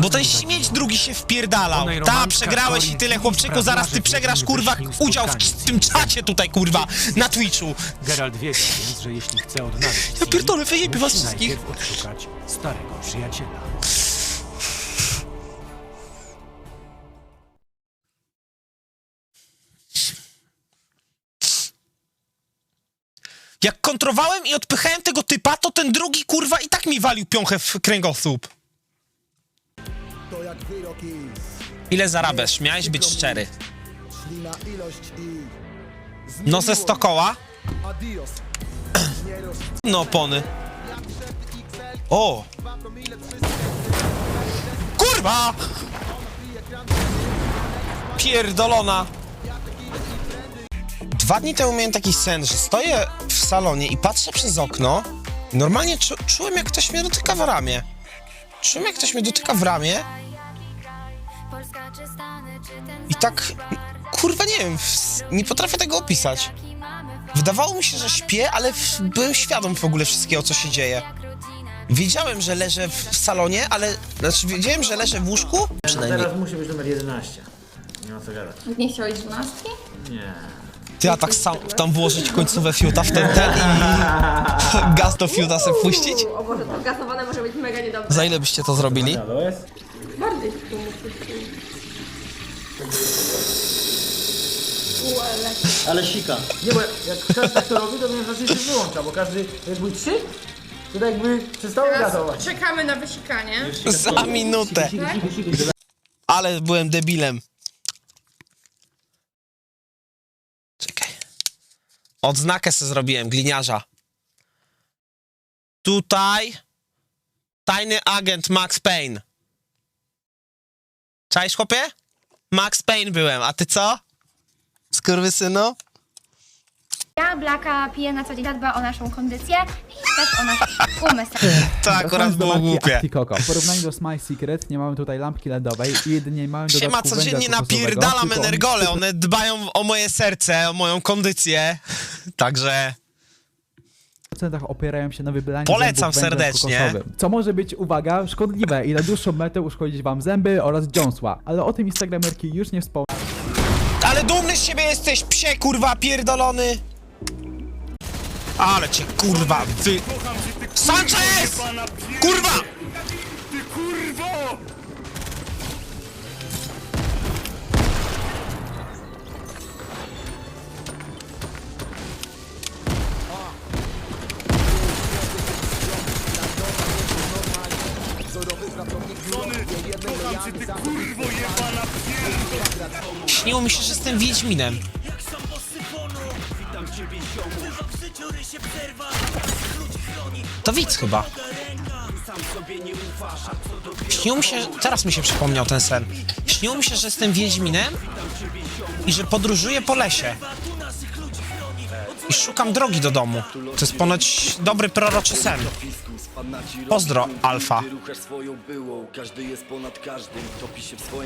Bo ten śmieć drugi się wpierdalał. Ta, przegrałeś i tyle, chłopczyku, zaraz ty przegrasz, kurwa, udział w tym czacie tutaj, kurwa, na Twitchu. Geralt wie więc, że jeśli chce odnaleźć Ja pierdolę, wyjebie was wszystkich. odszukać starego przyjaciela. Jak kontrowałem i odpychałem tego typa, to ten drugi, kurwa, i tak mi walił piąchę w kręgosłup. Ile zarabiasz? Miałeś być szczery. No ze 100 koła? No opony. O! Kurwa! Pierdolona! Dwa dni temu miałem taki sen, że stoję w salonie i patrzę przez okno. Normalnie czu czułem, jak ktoś mnie dotyka w ramię. Czułem, jak ktoś mnie dotyka w ramię i tak, kurwa, nie wiem, nie potrafię tego opisać. Wydawało mi się, że śpię, ale byłem świadom w ogóle wszystkiego, co się dzieje. Wiedziałem, że leżę w salonie, ale... Znaczy, wiedziałem, że leżę w łóżku. Przynajmniej. Teraz musi być numer 11. Nie ma co gadać. Nie chciałeś dwunastki? Nie. Ty, a tak sam tam włożyć końcówę fiuta w ten ten i gaz do fiuta sobie puścić? O Boże, to gasowane może być mega niedobre. Za ile byście to zrobili? Jest? Bardziej muszę Uele. Ale sika. Nie, bo jak każdy tak to robi, to mnie raczej się wyłącza, bo każdy, jak były trzy, to tak jakby przestało gazować. Czekamy na wysikanie. Za minutę. Ale byłem debilem. Czekaj. Odznakę sobie zrobiłem, gliniarza. Tutaj tajny agent Max Payne. Cześć, chłopie? Max Payne byłem, a ty co? Skurwysynu? Ja, Blaka, piję na co dzień, dba o naszą kondycję i też o nasz umysł. To akurat Wracając do było marki głupie. Acticoco. W porównaniu do Smile Secret nie mamy tutaj lampki LEDowej i jedynie mamy dodatku Siema, węgla codziennie kokosowego, napierdalam tylko on energole, one dbają o moje serce, o moją kondycję. Także procentach opierają się na wybylaniu Polecam zębów węglem serdecznie. kokosowym, Co może być, uwaga, szkodliwe i na dłuższą metę uszkodzić wam zęby oraz dziąsła. Ale o tym instagramerki już nie wspomnę. Ale dumny z siebie jesteś, psie kurwa pierdolony! Ale cię kurwa wy... Sanchez! Kurwa! Śniło mi się, że jestem Wiedźminem. To widz chyba. Śniło mi się, teraz mi się przypomniał ten sen. Śniło mi się, że jestem Wiedźminem i że podróżuję po lesie. I szukam drogi do domu. To jest ponoć dobry proroczy sen. Pozdro, Alfa.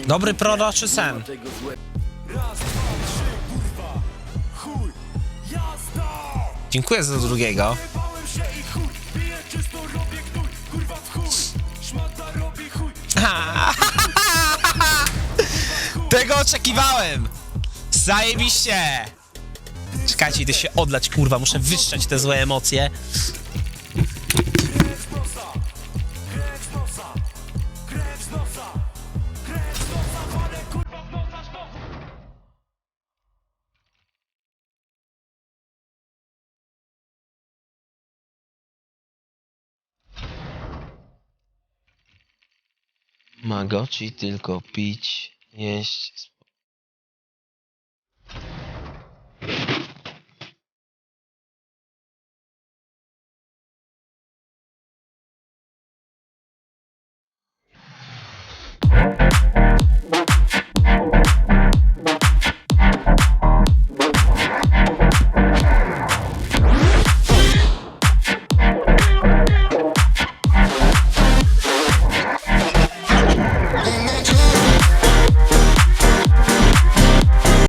Dobry proroczy sen. Dziękuję za drugiego. Tego oczekiwałem! Zajebiście! Czekajcie, idę się odlać, kurwa, muszę wyszczać te złe emocje. Mago ci tylko pić, jeść,